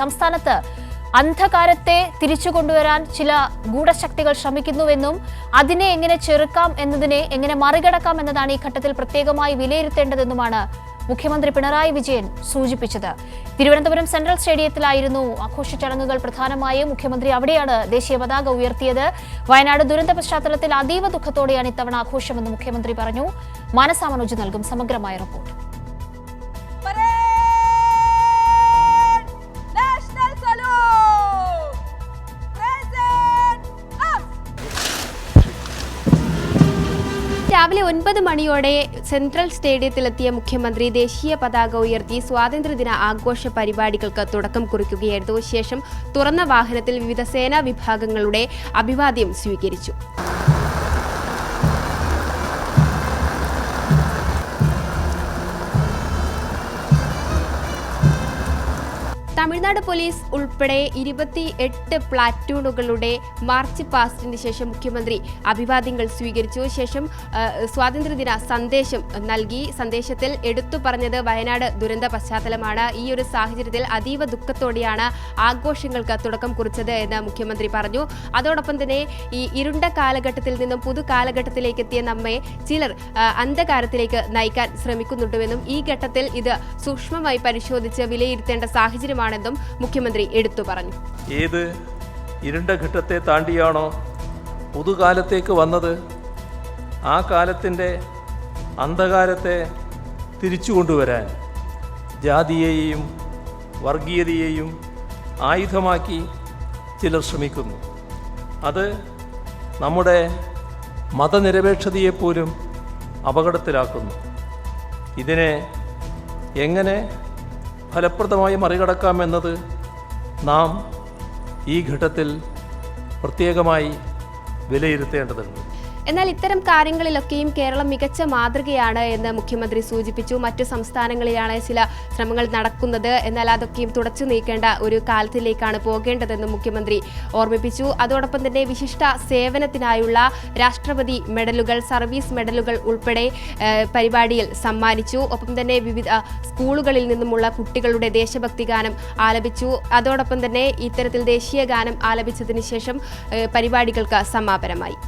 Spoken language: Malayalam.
സംസ്ഥാനത്ത് അന്ധകാരത്തെ തിരിച്ചു കൊണ്ടുവരാൻ ചില ഗൂഢശക്തികൾ ശ്രമിക്കുന്നുവെന്നും അതിനെ എങ്ങനെ ചെറുക്കാം എന്നതിനെ എങ്ങനെ മറികടക്കാം എന്നതാണ് ഈ ഘട്ടത്തിൽ പ്രത്യേകമായി വിലയിരുത്തേണ്ടതെന്നുമാണ് മുഖ്യമന്ത്രി പിണറായി വിജയൻ സൂചിപ്പിച്ചത്. തിരുവനന്തപുരം സെൻട്രൽ സ്റ്റേഡിയത്തിലായിരുന്നു ആഘോഷ ചടങ്ങുകൾ. പ്രധാനമായും മുഖ്യമന്ത്രി അവിടെയാണ് ദേശീയ പതാക ഉയർത്തിയത്. വയനാട് ദുരന്ത പശ്ചാത്തലത്തിൽ അതീവ ദുഃഖത്തോടെയാണ് ഇത്തവണ ആഘോഷമെന്ന് മുഖ്യമന്ത്രി പറഞ്ഞു. മാനസാമനോജ് നൽകും സമഗ്രമായ റിപ്പോർട്ട്. രാവിലെ ഒൻപത് മണിയോടെ സെൻട്രൽ സ്റ്റേഡിയത്തിലെത്തിയ മുഖ്യമന്ത്രി ദേശീയ പതാക ഉയർത്തി സ്വാതന്ത്ര്യദിന ആഘോഷ പരിപാടികൾക്ക് തുടക്കം കുറിക്കുകയായിരുന്നു. ശേഷം തുറന്ന വാഹനത്തിൽ വിവിധ സേനാ വിഭാഗങ്ങളുടെ അഭിവാദ്യം സ്വീകരിച്ചു. തമിഴ്നാട് പോലീസ് ഉൾപ്പെടെ ഇരുപത്തി എട്ട് പ്ലാറ്റൂണുകളുടെ മാർച്ച് പാസ്റ്റിന് ശേഷം മുഖ്യമന്ത്രി അഭിവാദ്യങ്ങൾ സ്വീകരിച്ചു. ശേഷം സ്വാതന്ത്ര്യദിന സന്ദേശം നൽകി. സന്ദേശത്തിൽ എടുത്തു പറഞ്ഞത് വയനാട് ദുരന്ത പശ്ചാത്തലമാണ്. ഈ ഒരു സാഹചര്യത്തിൽ അതീവ ദുഃഖത്തോടെയാണ് ആഘോഷങ്ങൾക്ക് തുടക്കം കുറിച്ചത് എന്ന് മുഖ്യമന്ത്രി പറഞ്ഞു. അതോടൊപ്പം തന്നെ ഈ ഇരുണ്ട കാലഘട്ടത്തിൽ നിന്നും പുതു കാലഘട്ടത്തിലേക്ക് എത്തിയ നമ്മെ ചിലർ അന്ധകാരത്തിലേക്ക് നയിക്കാൻ ശ്രമിക്കുന്നുണ്ടുവെന്നും ഈ ഘട്ടത്തിൽ ഇത് സൂക്ഷ്മമായി പരിശോധിച്ച് വിലയിരുത്തേണ്ട സാഹചര്യമാണെന്നും മുഖ്യമന്ത്രി എടുത്തു പറഞ്ഞു. ഏത് ഇരുണ്ട ഘട്ടത്തെ താണ്ടിയാണോ പുതുകാലത്തേക്ക് വന്നത് ആ കാലത്തിന്റെ അന്ധകാരത്തെ തിരിച്ചു കൊണ്ടുവരാൻ ജാതിയെയും വർഗീയതയെയും ആയുധമാക്കി ചിലർ ശ്രമിക്കുന്നു. അത് നമ്മുടെ മതനിരപേക്ഷതയെപ്പോലും അപകടത്തിലാക്കുന്നു. ഇതിനെ എങ്ങനെ ഫലപ്രദമായി മറികടക്കാമെന്നത് നാം ഈ ഘട്ടത്തിൽ പ്രത്യേകമായി വിലയിരുത്തേണ്ടതുണ്ട്. എന്നാൽ ഇത്തരം കാര്യങ്ങളിലൊക്കെയും കേരളം മികച്ച മാതൃകയാണ് എന്ന് മുഖ്യമന്ത്രി സൂചിപ്പിച്ചു. മറ്റു സംസ്ഥാനങ്ങളിലാണ് ചില ശ്രമങ്ങൾ നടക്കുന്നത്. എന്നാൽ അതൊക്കെയും തുടച്ചു നീക്കേണ്ട ഒരു കാലത്തിലേക്കാണ് പോകേണ്ടതെന്ന് മുഖ്യമന്ത്രി ഓർമ്മിപ്പിച്ചു. അതോടൊപ്പം തന്നെ വിശിഷ്ട സേവനത്തിനായുള്ള രാഷ്ട്രപതി മെഡലുകൾ സർവീസ് മെഡലുകൾ ഉൾപ്പെടെ പരിപാടിയിൽ സമ്മാനിച്ചു. ഒപ്പം തന്നെ വിവിധ സ്കൂളുകളിൽ നിന്നുമുള്ള കുട്ടികളുടെ ദേശഭക്തി ഗാനം ആലപിച്ചു. അതോടൊപ്പം തന്നെ ഇത്തരത്തിൽ ദേശീയ ഗാനം ആലപിച്ചതിന് ശേഷം പരിപാടികൾക്ക് സമാപനമായി.